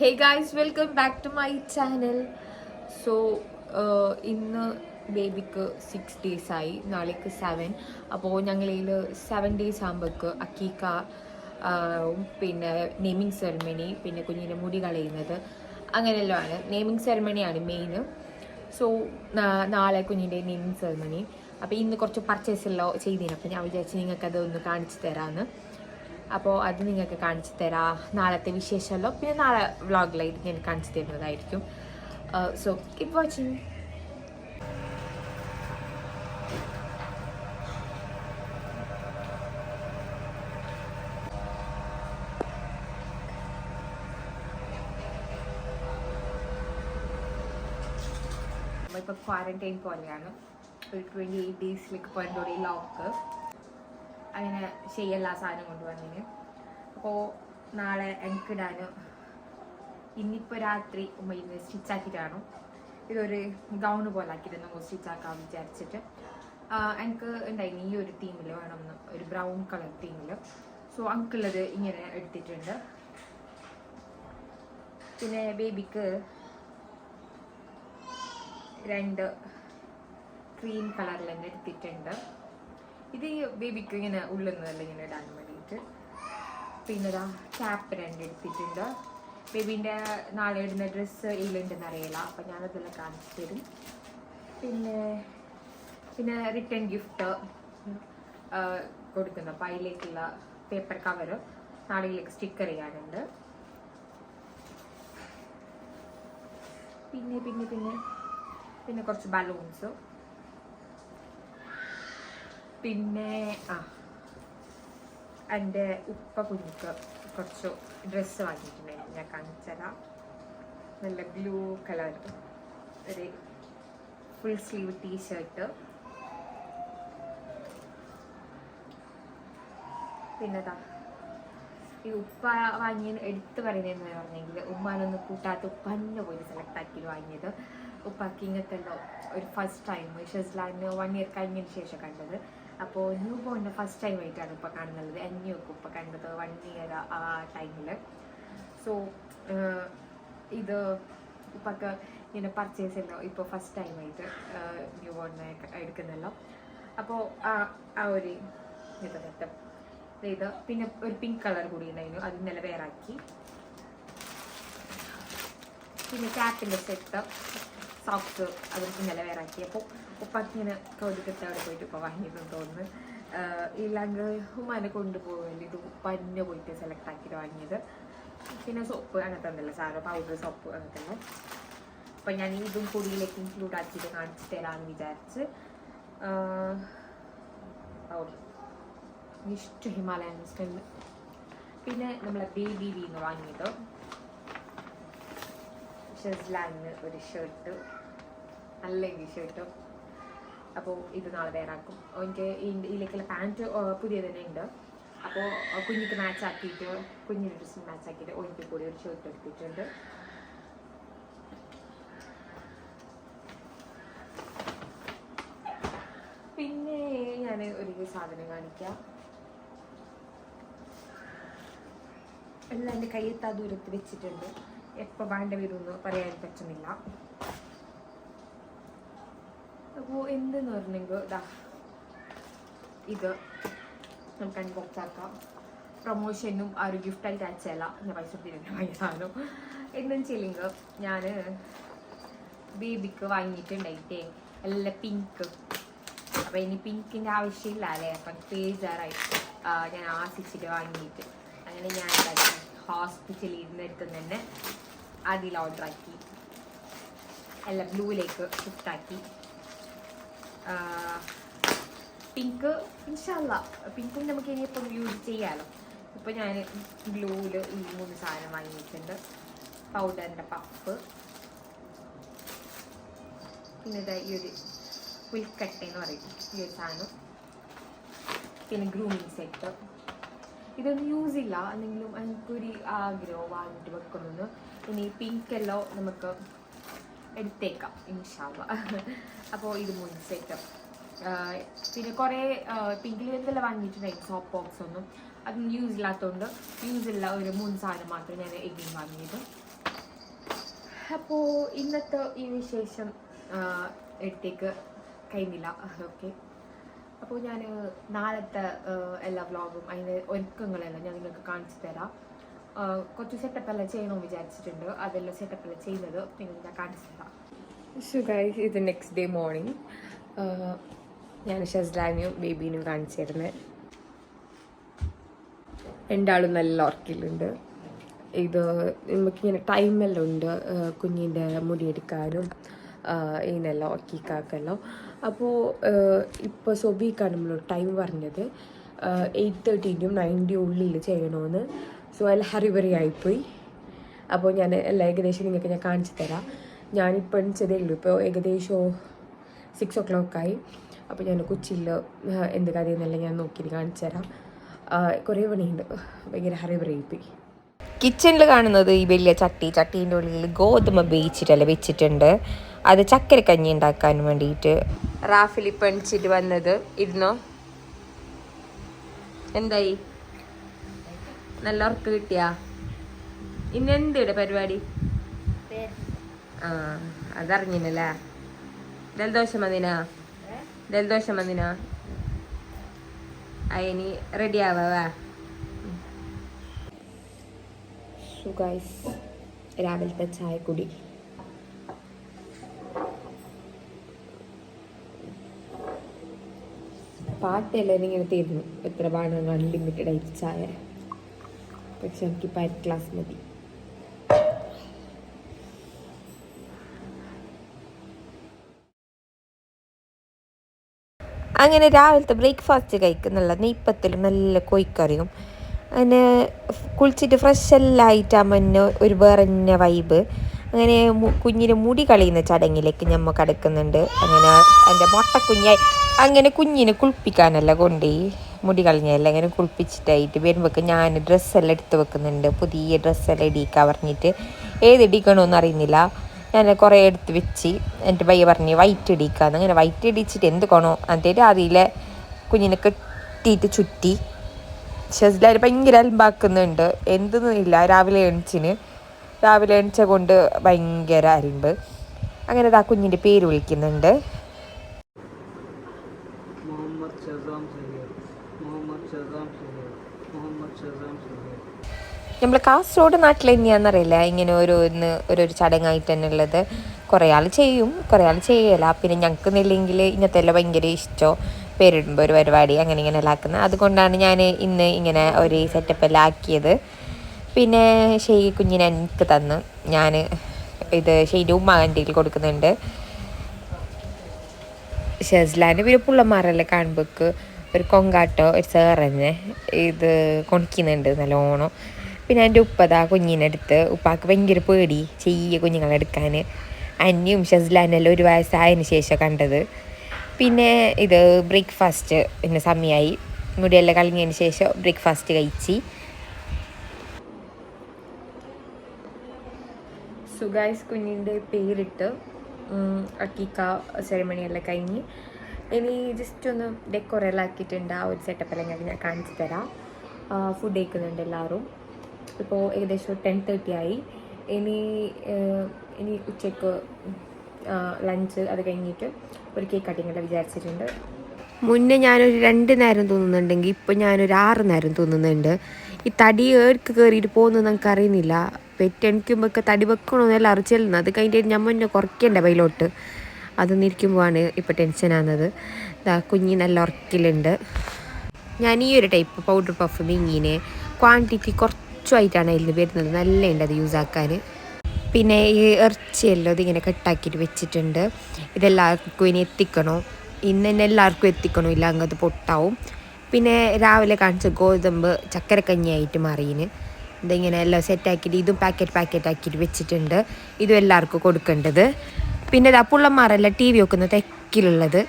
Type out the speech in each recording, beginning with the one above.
Hey guys welcome back to my channel so ഇന്ന് ബേബിക്ക് six days ആയി നാളേക്ക് സെവൻ അപ്പോൾ ഞങ്ങളിൽ സെവൻ ഡേയ്സ് ആകുമ്പോൾക്ക് അക്കീക്ക പിന്നെ നെയ്മിങ് സെറമണി പിന്നെ കുഞ്ഞിന്റെ മുടി കളയുന്നത്. അങ്ങനെയെല്ലാമാണ് നെയ്മിങ് സെറമണിയാണ് മെയിൻ സോ നാളെ കുഞ്ഞിന്റെ നെയ്മിങ് സെറമണി അപ്പോൾ ഇന്ന് കുറച്ച് പർച്ചേസ് എല്ലാം ചെയ്തിരുന്നു അപ്പോൾ ഞാൻ വിചാരിച്ചു നിങ്ങൾക്കത് ഒന്ന് കാണിച്ചു തരാമെന്ന് അപ്പോൾ അത് നിങ്ങൾക്ക് കാണിച്ചു തരാം. നാളത്തെ വിശേഷമല്ലോ പിന്നെ നാളെ വ്ളോഗിലായിട്ട് ഞാൻ കാണിച്ചു തരുന്നതായിരിക്കും. സോ കീപ് വാച്ചിങ് നമ്മളിപ്പോൾ ക്വാറന്റൈൻ പോലെയാണ്. ഒരു ട്വന്റി എയ്റ്റ് ഡേയ്സിലേക്ക് പോയതോടെ ലോക്ക് അങ്ങനെ ചെയ്യല്ല സാധനം കൊണ്ടുവന്നിന്. അപ്പോൾ നാളെ എനിക്കിടാൻ ഇന്നിപ്പോൾ രാത്രി ഉമ്മ ഇന്ന് സ്റ്റിച്ചാക്കിയിട്ടാണ് ഇതൊരു ഗൗണ് പോലെ ആക്കിയിരുന്നു നമുക്ക് സ്റ്റിച്ചാക്കാൻ വിചാരിച്ചിട്ട്. എനിക്ക് ഉണ്ടായിരുന്നു ഈ ഒരു തീമിൽ വേണമെന്ന് ഒരു ബ്രൗൺ കളർ തീമിൽ സോ എനിക്കുള്ളത് ഇങ്ങനെ എടുത്തിട്ടുണ്ട്. പിന്നെ ബേബിക്ക് രണ്ട് ക്രീം കളറിൽ തന്നെ എടുത്തിട്ടുണ്ട്. ഇത് ഈ ബേബിക്ക് ഇങ്ങനെ ഉള്ളുന്നതല്ല ഇങ്ങനെ ഇടാൻ വേണ്ടിയിട്ട്. പിന്നെ ഇതാ ക്യാപ്പ് രണ്ട് എടുത്തിട്ടുണ്ട്. ബേബീന്റെ നാളെ ഇടുന്ന ഡ്രസ്സ് ഇല്ലുണ്ടെന്ന് അറിയില്ല. അപ്പം ഞാനതെല്ലാം കാണിച്ചു തരും. പിന്നെ പിന്നെ റിട്ടേൺ ഗിഫ്റ്റ് കൊടുക്കുന്നു. അപ്പം അതിലേക്കുള്ള പേപ്പർ കവർ നാളെയിലേക്ക് സ്റ്റിക്കർ ചെയ്യാനുണ്ട്. പിന്നെ പിന്നെ പിന്നെ പിന്നെ കുറച്ച് ബലൂൺസ് പിന്നെ ആ എന്റെ ഉപ്പ കുഞ്ഞിക്ക് കുറച്ച് ഡ്രസ്സ് വാങ്ങിയിട്ടുണ്ടായിരുന്നു. ഞാൻ കാണിച്ചുതരാം നല്ല ബ്ലൂ കളർ ഒരു ഫുൾ സ്ലീവ് ടീഷർട്ട് പിന്നെതാ ഈ ഉപ്പ വാങ്ങിയ എടുത്ത് പറയുന്നതെന്ന് പറഞ്ഞെങ്കിൽ ഉമ്മാനൊന്ന് കൂട്ടാത്ത ഉപ്പന്നെ പോയി സെലക്ട് ആക്കി വാങ്ങിയത്. ഉപ്പാക്ക് ഇങ്ങനത്തെ ഒരു ഫസ്റ്റ് ടൈം ഷെസ്ലാൻഡ് വൺ ഇയർ കഴിഞ്ഞതിന് ശേഷം കണ്ടത്. അപ്പോൾ ന്യൂ ബോണിന്റെ ഫസ്റ്റ് ടൈം ആയിട്ടാണ് ഇപ്പോൾ കാണുന്നത്. എന്നെയൊക്കെ ഇപ്പോൾ കണ്ടത് വൺ ഇയർ ആ ടൈമിൽ സോ ഇത് ഉപ്പക്ക് ഇങ്ങനെ പർച്ചേസ് ചെയ്യല്ലോ ഇപ്പോൾ ഫസ്റ്റ് ടൈമായിട്ട് ന്യൂ ബോണിനെ എടുക്കുന്നല്ലോ. അപ്പോൾ ആ ആ ഒരു ഇത് സെറ്റപ്പ് ഇത് പിന്നെ ഒരു പിങ്ക് കളർ കൂടി ഉണ്ടായിരുന്നു. അത് ഇന്നലെ വേറാക്കി പിന്നെ ക്യാപ്പിന്റെ സെറ്റ് സോക്സ് അത് ഇന്നലെ വേറാക്കി അപ്പോൾ ഉപ്പാക്ക് ഇങ്ങനെ കൗതുകത്തെ അവിടെ പോയിട്ട് ഇപ്പോൾ വാങ്ങിയതെന്ന് തോന്നുന്നു ഇല്ലെങ്കിൽ ഉമ്മാനെ കൊണ്ടുപോകല്ലേ ഇത് ഉപ്പന്നെ പോയിട്ട് സെലക്ട് ആക്കിയിട്ട് വാങ്ങിയത്. പിന്നെ സോപ്പ് അങ്ങനത്തെ ഒന്നുമില്ല സാറ് പൗഡർ സോപ്പ് അങ്ങനത്തെ എല്ലാം. അപ്പം ഞാൻ ഇതും പൊടിയിലേക്ക് ഇൻക്ലൂഡ് ആക്കിയിട്ട് കാണിച്ചു തരാമെന്ന് വിചാരിച്ച് ഇഷ്ട ഹിമാലയൻ സ്റ്റൈൽ പിന്നെ നമ്മളെ ബേബി വീന്ന് വാങ്ങിയത്? ഷെസ്ലാനിന് ഒരു ഷർട്ട് ഈ ഷർട്ട് അപ്പോൾ ഇത് നാളെ വേറാക്കും. എനിക്ക് ഈ- ഇതിലേക്കുള്ള പാന്റ് പുതിയ തന്നെ ഉണ്ട്. അപ്പോൾ കുഞ്ഞിക്ക് മാച്ച് ആക്കിയിട്ട് കുഞ്ഞിന്റെ ഡ്രസ്സിന് മാച്ച് ആക്കിയിട്ട് ഒഴിക്ക് കൂടി ഒരു ഷർട്ട് എടുത്തിട്ടുണ്ട്. പിന്നെ ഞാൻ ഒരു സാധനം കാണിക്കാം. എല്ലാം എന്റെ കയ്യെത്താ ദൂരത്ത് വെച്ചിട്ടുണ്ട്. എപ്പോൾ വേണ്ട വരുമെന്ന് പറയാൻ പറ്റുന്നില്ല. അപ്പോൾ എന്തെന്ന് പറഞ്ഞെങ്കിൽ ഇതാ ഇത് നമുക്ക് അൺബോക്സ് ആക്കാം പ്രൊമോഷനും ആ ഒരു ഗിഫ്റ്റായിട്ട് അയച്ചല്ല ഞാൻ പൈസ തിരിഞ്ഞ വയസ്സാണ് എന്തെന്ന് വെച്ചില്ലെങ്കിൽ ഞാൻ ബേബിക്ക് വാങ്ങിയിട്ടുണ്ടായിട്ടേ എല്ലാം പിങ്ക് അപ്പം ഇനി പിങ്കിന്റെ ആവശ്യമില്ല അല്ലേ? അപ്പം പേജാറായി ഞാൻ ആശിച്ചിട്ട് വാങ്ങിയിട്ട്. അങ്ങനെ ഞാൻ ഹോസ്പിറ്റലിൽ ഇരുന്നിടത്തുനിന്ന് തന്നെ അതിൽ ഓർഡർ ആക്കി. അല്ല ബ്ലൂയിലേക്ക് ഷിഫ്റ്റ് ആക്കി. പിങ്ക് ഇൻഷല്ല പിങ്കും നമുക്ക് ഇനിയിപ്പം യൂസ് ചെയ്യാമല്ലോ ഇപ്പം ഞാൻ ബ്ലൂവിൽ ഈ മൂന്ന് സാധനം വാങ്ങിയിട്ടുണ്ട്. പൗഡറിന്റെ പഫ് പിന്നെ ഇതാ ഈ ഒരു പുൽക്കട്ട എന്ന് പറയും. ഈ ഒരു സാധനം. പിന്നെ ഗ്രൂമിങ് സെറ്റ് ഇതൊന്നും യൂസ് ഇല്ല. എന്തെങ്കിലും എനിക്കൊരു ആഗ്രഹം വാങ്ങിയിട്ട് വെക്കുന്നത് ഇനി പിങ്ക് എല്ലോ നമുക്ക് എടുത്തേക്കാം ഇൻഷാവ അപ്പോൾ ഇത് മൂന്ന് സെറ്റ് പിന്നെ കുറേ പിങ്കിൽ എന്തെല്ലാം വാങ്ങിയിട്ടുണ്ടായിരുന്നു സോപ്പ് ബോക്സ് ഒന്നും. അത് യൂസ് ഇല്ലാത്തതുകൊണ്ട് യൂസ് ഇല്ല ഒരു മൂന്ന് സാധനം മാത്രം ഞാൻ എഗ്ഗിൻ വാങ്ങിയത്. അപ്പോൾ ഇന്നത്തെ ഈ വിശേഷം എടുത്തേക്ക് കഴിഞ്ഞില്ല. ഓക്കെ. അപ്പോൾ ഞാൻ നാളത്തെ എല്ലാ വ്ളോഗും അതിന്റെ ഒരുക്കങ്ങളെല്ലാം ഞാൻ നിങ്ങൾക്ക് കാണിച്ചു തരാം. കുറച്ച് സെറ്റപ്പ് എല്ലാം ചെയ്യണമെന്ന് വിചാരിച്ചിട്ടുണ്ട്. അതെല്ലാം സെറ്റപ്പ് എല്ലാം ചെയ്യുന്നത്. പിന്നെ ഞാൻ കാണിച്ചു തരാം. സോ ഇത് നെക്സ്റ്റ് ഡേ മോർണിംഗ് ഞാൻ ഷസ്ലാനും ബേബീനും കാണിച്ചിരുന്നത് രണ്ടാളും നല്ല ഉറക്കിലുണ്ട് ഇത് നമുക്കിങ്ങനെ ടൈമെല്ലാം ഉണ്ട്. കുഞ്ഞിന്റെ മുടിയെടുക്കാനും ഇതിനെല്ലാം ഉറക്കിക്കാക്കെല്ലാം. അപ്പോൾ ഇപ്പോൾ സൊബിക്കാണ് നമ്മൾ ടൈം പറഞ്ഞത്. എയ്റ്റ് തേർട്ടീന്റെയും നയന്റിയും ഉള്ളിൽ ചെയ്യണമെന്ന് സോ അതിൽ ഹറിബറി ആയിപ്പോയി അപ്പോൾ ഞാൻ എല്ലാം ഏകദേശം നിങ്ങൾക്ക് ഞാൻ കാണിച്ചു തരാം. ഞാനിപ്പോൾ എണിച്ചതേ ഉള്ളൂ. ഇപ്പോൾ ഏകദേശം സിക്സ് ഒ ക്ലോക്കായി അപ്പോൾ ഞാൻ കൊച്ചിയിൽ എന്ത് കാര്യം എന്നല്ല ഞാൻ നോക്കിയിട്ട് കാണിച്ചു തരാം. കുറേ പണിയുണ്ട്. ഭയങ്കര ഹറിബറിയിപ്പോയി കിച്ചണിൽ കാണുന്നത് ഈ വലിയ ചട്ടി. ചട്ടീന്റെ ഉള്ളിൽ ഗോതമ്പ് വേവിച്ചിട്ടല്ല വെച്ചിട്ടുണ്ട്. അത് ചക്കര കഞ്ഞി ഉണ്ടാക്കാൻ വേണ്ടിയിട്ട് റാഫിൽ ഇപ്പം എണിച്ചിട്ട് വന്നത്. ഇരുന്നോ? എന്തായി? നല്ല ഉറക്ക് കിട്ടിയാ? ഇന്ന് എന്തിടെ പരിപാടി? ആ അതറിഞ്ഞില്ലല്ലേ? ജലദോഷം വന്നിനാ? ജലദോഷം വന്നിനാ? അയനി റെഡി ആവാ സുഖായിസ് രാവിലത്തെ ചായ കുടി പാട്ടെല്ലാം ഇങ്ങനെ തീർന്നു എത്ര പാടാണ് അൺലിമിറ്റഡ് ആയിട്ട് ചായ. പക്ഷെ എനിക്കിപ്പോൾ അര ഗ്ലാസ് മതി. അങ്ങനെ രാവിലത്തെ ബ്രേക്ക്ഫാസ്റ്റ് കഴിക്കുന്നുള്ള നെയ്പ്പത്തിലും നല്ല കോഴിക്കറിയും. അങ്ങനെ കുളിച്ചിട്ട് ഫ്രഷ് എല്ലാം ഒരു വേറെ തന്നെ വൈബ് അങ്ങനെ കുഞ്ഞിന് മുടി കളയുന്ന ചടങ്ങിലേക്ക് ഞമ്മ കടക്കുന്നുണ്ട്. അങ്ങനെ എന്റെ മുട്ടക്കുഞ്ഞായി അങ്ങനെ കുഞ്ഞിനെ കുളിപ്പിക്കാനല്ല കൊണ്ടുപോയി മുടി കളഞ്ഞതല്ല ഇങ്ങനെ കുളിപ്പിച്ചിട്ടായിട്ട് വരുമ്പോഴേക്ക് ഞാൻ ഡ്രസ്സെല്ലാം എടുത്ത് വെക്കുന്നുണ്ട്. പുതിയ ഡ്രസ്സെല്ലാം ഇടിക്കാൻ പറഞ്ഞിട്ട്. ഏത് ഇടിക്കണമെന്ന് അറിയുന്നില്ല. ഞാൻ കുറേ എടുത്ത് വെച്ച് എന്റെ പയ്യ പറഞ്ഞ് വൈറ്റ് ഇടിക്കാന്ന്. അങ്ങനെ വൈറ്റ് ഇടിച്ചിട്ട് എന്ത് കൊണോ എന്നിട്ട് അതിലെ കുഞ്ഞിനെ കെട്ടിയിട്ട് ചുറ്റി. ഷെസ്ലാർ ഭയങ്കര അലമ്പാക്കുന്നുണ്ട് എന്തൊന്നുമില്ല രാവിലെ എണിച്ചിന്. രാവിലെ എണിച്ച കൊണ്ട് ഭയങ്കര അലമ്പ് അങ്ങനെ ആ കുഞ്ഞിന്റെ പേര് വിളിക്കുന്നുണ്ട്. നമ്മൾ കാസർഗോഡ് നാട്ടിൽ തന്നെയാണെന്നറിയില്ല? ഇങ്ങനെ ഓരോന്ന് ഓരോരു ചടങ്ങായിട്ട് തന്നെ ഉള്ളത്. കുറേ ആൾ ചെയ്യും കുറേ ആൾ ചെയ്യല. പിന്നെ ഞങ്ങൾക്ക് ഇല്ലെങ്കിൽ ഇങ്ങനത്തെ എല്ലാം ഭയങ്കര ഇഷ്ടമോ പേരിടുമ്പോൾ ഒരു പരിപാടി അങ്ങനെ ഇങ്ങനെ ആക്കുന്നത് അതുകൊണ്ടാണ് ഞാൻ ഇന്ന് ഇങ്ങനെ ഒരു സെറ്റപ്പ് എല്ലാം ആക്കിയത്. പിന്നെ ഷെയ് കുഞ്ഞിനെ എനിക്ക് തന്നു. ഞാൻ ഇത് ഷെയ്ന്റെ ഉമ്മാന്റെ കൊടുക്കുന്നുണ്ട്. ഷെസ്ലാന്റെ പിന്നെ പുള്ളന്മാരല്ലേ കാണുമ്പോൾക്ക് ഒരു കൊങ്കാട്ടോ ഒരു സേറന്നെ ഇത് കൊണിക്കുന്നുണ്ട് നല്ലോണം. പിന്നെ എന്റെ ഉപ്പതാ കുഞ്ഞിനെടുത്ത് ഉപ്പാക്ക് ഭയങ്കര പേടി ചെയ്യ കുഞ്ഞുങ്ങളെടുക്കാൻ അന്യും ഷസ്ലാനെല്ലാം ഒരു വയസ്സായതിന് ശേഷം കണ്ടത്. പിന്നെ ഇത് ബ്രേക്ക്ഫാസ്റ്റ് പിന്നെ സമയമായി മുടിയെല്ലാം കളഞ്ഞതിന് ശേഷം ബ്രേക്ക്ഫാസ്റ്റ് കഴിച്ച്. സുഗായ്സ് കുഞ്ഞിന്റെ പേരിട്ട് അക്കീക്ക സെറിമണി എല്ലാം കഴിഞ്ഞ്. ഇനി ജസ്റ്റ് ഒന്ന് ഡെക്കോറെല്ലാം ആക്കിയിട്ടുണ്ട്. ആ ഒരു സെറ്റപ്പ് അല്ലെങ്കിൽ ഞാൻ കാണിച്ചു തരാം. ഫുഡ് കഴിക്കുന്നുണ്ട് എല്ലാവരും. ഇപ്പോൾ ഏകദേശം ടെൻ തേർട്ടി ആയി. ഇനി ഇനി ഉച്ചയ്ക്ക് ലഞ്ച് അത് കഴിഞ്ഞിട്ട് ഒരു കേക്ക് കട്ടിങ് എല്ലാം വിചാരിച്ചിട്ടുണ്ട്. മുന്നേ ഞാനൊരു രണ്ട് നേരം തോന്നുന്നുണ്ടെങ്കിൽ ഇപ്പം ഞാനൊരു ആറ് നേരം തോന്നുന്നുണ്ട്. ഈ തടി ഏർക്ക് കയറിയിട്ട് പോകുന്നത് നമുക്ക് അറിയുന്നില്ല. ഒക്കെ തടി വെക്കണമെന്നല്ല ചെല്ലുന്നത് അത് കഴിഞ്ഞിട്ട് ഞാൻ മുന്നേ കുറയ്ക്കേണ്ട ബൈലോട്ട് നിൽക്കുമ്പോഴാണ് ഇപ്പോൾ ടെൻഷനാകുന്നത് ദാ കുഞ്ഞി നല്ല ഉറക്കിലുണ്ട് ഞാൻ ഈ ഒരു ടൈപ്പ് പൗഡർ പഫ് മിങ്ങിന് ക്വാണ്ടിറ്റി കുറച്ചുമായിട്ടാണ് അതിൽ വരുന്നത്. നല്ല ഉണ്ട് അത് യൂസ് ആക്കാൻ. പിന്നെ ഈ ഇറച്ചിയെല്ലാം ഇതിങ്ങനെ കട്ടാക്കിയിട്ട് വെച്ചിട്ടുണ്ട്. ഇതെല്ലാവർക്കും ഇനി എത്തിക്കണോ? ഇന്ന് തന്നെ എല്ലാവർക്കും എത്തിക്കണോ? ഇല്ല അങ്ങത് പൊട്ടാവും. പിന്നെ രാവിലെ കാണിച്ച ഗോതമ്പ് ചക്കരക്കഞ്ഞിയായിട്ട് മാറിയിന്. ഇതിങ്ങനെ എല്ലാം സെറ്റാക്കിയിട്ട് ഇതും പാക്കറ്റ് പാക്കറ്റ് ആക്കിയിട്ട് വെച്ചിട്ടുണ്ട്. ഇതും എല്ലാവർക്കും കൊടുക്കേണ്ടത്. പിന്നെ ഇതാ പുള്ളന്മാരെല്ലാം ടി വി വെക്കുന്ന തെക്കിലുള്ളത്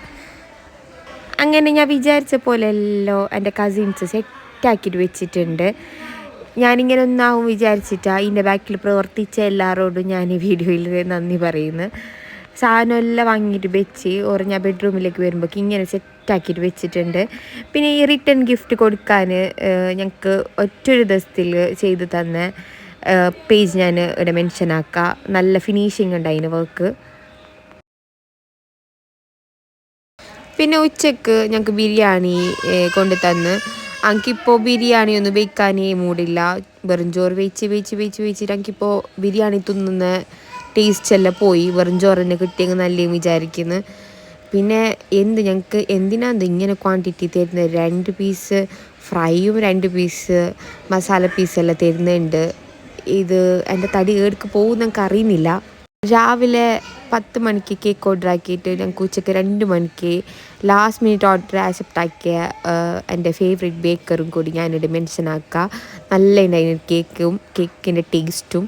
അങ്ങനെ ഞാൻ വിചാരിച്ച പോലെയല്ലോ എന്റെ കസിൻസ് സെറ്റാക്കിയിട്ട് വെച്ചിട്ടുണ്ട്. ഞാനിങ്ങനെ ഒന്നാവും വിചാരിച്ചിട്ടാ ഇതിന്റെ ബാക്കിൽ പ്രവർത്തിച്ച എല്ലാവരോടും ഞാൻ ഈ വീഡിയോയിൽ നന്ദി പറയുന്നു. സാധനം എല്ലാം വാങ്ങിയിട്ട് വെച്ച് ഓർ ഞാൻ ബെഡ്റൂമിലേക്ക് വരുമ്പോൾ ഇങ്ങനെ സെറ്റാക്കിയിട്ട് വെച്ചിട്ടുണ്ട്. പിന്നെ ഈ റിട്ടേൺ ഗിഫ്റ്റ് കൊടുക്കാൻ ഞങ്ങൾക്ക് ഒറ്റൊരു ദിവസത്തിൽ ചെയ്തു തന്ന പേജ് ഞാൻ ഇവിടെ മെൻഷൻ ആക്കാം. നല്ല ഫിനിഷിംഗ് ഉണ്ട് അതിന് വർക്ക് പിന്നെ ഉച്ചയ്ക്ക് ഞങ്ങൾക്ക് ബിരിയാണി കൊണ്ടു തന്ന്. എനിക്കിപ്പോൾ ബിരിയാണി ഒന്നും വെക്കാനേ മൂടില്ല. വെറും ചോറ് വെച്ച് വെച്ച് വെച്ച് വെച്ചിട്ട് എനിക്കിപ്പോൾ ബിരിയാണി തിന്നുന്ന ടേസ്റ്റ് എല്ലാം പോയി. വെറും ചോറ് തന്നെ കിട്ടിയെങ്കിൽ നല്ല വിചാരിക്കുന്നു. പിന്നെ എന്ത് ഞങ്ങൾക്ക് എന്തിനാണ് ഇങ്ങനെ ക്വാണ്ടിറ്റി തരുന്നത്? രണ്ട് പീസ് ഫ്രൈയും രണ്ട് പീസ് മസാല പീസെല്ലാം തരുന്നുണ്ട്. ഇത് എന്റെ തടി ഏടുക്ക് പോകുന്ന എനിക്ക് അറിയുന്നില്ല. രാവിലെ പത്ത് മണിക്ക് കേക്ക് ഓർഡർ ആക്കിയിട്ട് ഞങ്ങൾക്ക് ഉച്ചയ്ക്ക് രണ്ട് മണിക്ക് ലാസ്റ്റ് മിനിറ്റ് ഓർഡർ ആക്സെപ്റ്റ് ആക്കിയ എന്റെ ഫേവറേറ്റ് ബേക്കറും കൂടി ഞാനിവിടെ മെൻഷൻ ആക്കുക നല്ല ഉണ്ടായിരുന്നു കേക്കും കേക്കിന്റെ ടേസ്റ്റും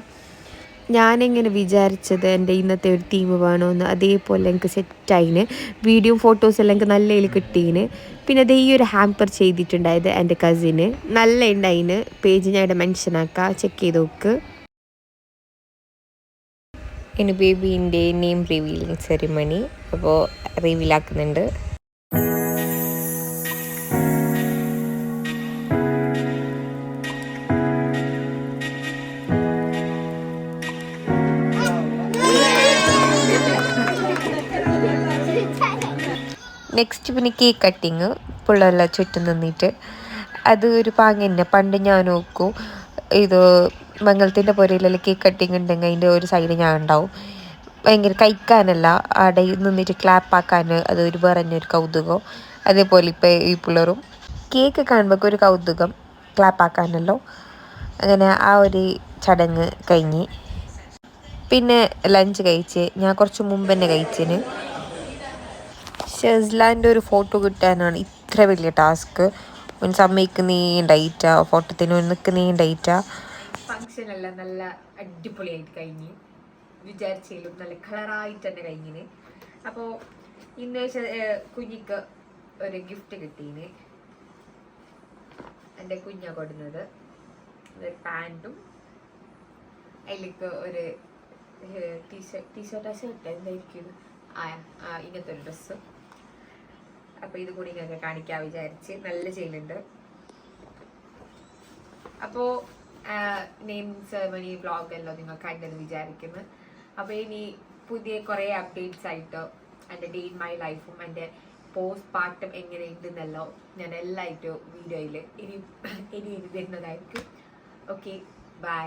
ഞാനെങ്ങനെ വിചാരിച്ചത് എന്റെ ഇന്നത്തെ ഒരു തീം വേണമെന്ന് അതേപോലെ എനിക്ക് സെറ്റായിന് വീഡിയോ ഫോട്ടോസ് എല്ലാം എനിക്ക് നല്ല ഇതിൽ കിട്ടീന്. പിന്നെ അത് ഈ ഒരു ഹാമ്പർ ചെയ്തിട്ടുണ്ടായത് എന്റെ കസിന് നല്ല ഉണ്ടായിന്. പേജ് ഞാൻ ഇവിടെ മെൻഷൻ ആക്കാം. ചെക്ക് ചെയ്ത് നോക്ക്. ഇനി ബേബീന്റെ നെയിം റിവീലിംഗ് സെറിമണി അപ്പോൾ റിവീലാക്കുന്നുണ്ട്. നെക്സ്റ്റ് പിന്നെ കേക്ക് കട്ടിങ് പിള്ളേരെല്ലാം ചുറ്റും നിന്നിട്ട് അത് ഒരു പാങ്ങ തന്നെ. പണ്ട് ഞാൻ നോക്കൂ ഇത് മംഗളത്തിന്റെ പുരയിലെ കേക്ക് കട്ടിങ് ഉണ്ടെങ്കിൽ അതിന്റെ ഒരു സൈഡ് ഞാൻ ഉണ്ടാവും. ഭയങ്കര കഴിക്കാനല്ല അവിടെ നിന്നിട്ട് ക്ലാപ്പാക്കാൻ അത് ഒരു പറഞ്ഞൊരു കൗതുകം. അതേപോലെ ഇപ്പോൾ ഈ പിള്ളേറും കേക്ക് കാണുമ്പോൾ ഒരു കൗതുകം ക്ലാപ്പാക്കാനല്ലോ അങ്ങനെ ആ ഒരു ചടങ്ങ് കഴിഞ്ഞ്. പിന്നെ ലഞ്ച് കഴിച്ച് ഞാൻ കുറച്ച് മുമ്പ് തന്നെ കഴിച്ചിന്. ഷെസ്ലാന്റെ ഒരു ഫോട്ടോ കിട്ടാനാണ് ഇത്ര വലിയ ടാസ്ക് ഒന്ന് അമ്മയ്ക്ക് ഡൈറ്റാ ഫോട്ടോത്തിന് നീ നീണ്ടായിട്ട ഫങ്ഷൻ എല്ലാം നല്ല അടിപൊളിയായിട്ട് കഴിഞ്ഞ്. വിചാരിച്ചാലും നല്ല കളറായിട്ട് തന്നെ കഴിഞ്ഞിന്. അപ്പോൾ ഇന്ന് കുഞ്ഞിക്ക് ഒരു ഗിഫ്റ്റ് കിട്ടീന്. എന്റെ കുഞ്ഞ കൊടുന്നത്. ഒരു പാന്റും അതിലേക്ക് ഒരു ടീഷർട്ട് ടീഷർട്ടാ ഷർട്ട് എന്തായിരിക്കും? ആ ഇങ്ങനത്തെ ഒരു ഡ്രസ്സ് അപ്പോൾ ഇത് കൂടി ഞങ്ങൾക്ക് കാണിക്കാൻ വിചാരിച്ച് നല്ല ചെയ്യുന്നുണ്ട് അപ്പോ നെയിം സെറമണി വ്ളോഗ് എല്ലാം നിങ്ങൾ കണ്ടെന്ന് വിചാരിക്കുന്നു. അപ്പൊ ഇനി പുതിയ കുറേ അപ്ഡേറ്റ്സ് ആയിട്ട് എന്റെ ഡേ ഇൻ മൈ ലൈഫും എന്റെ പോസ്റ്റ് പാർട്ടും എങ്ങനെ ഉണ്ടെന്നല്ലോ ഞാൻ എല്ലായിട്ടും വീഡിയോയിൽ ഇനി ഇനി ഇനി വരുന്നതായിരിക്കും. Okay bye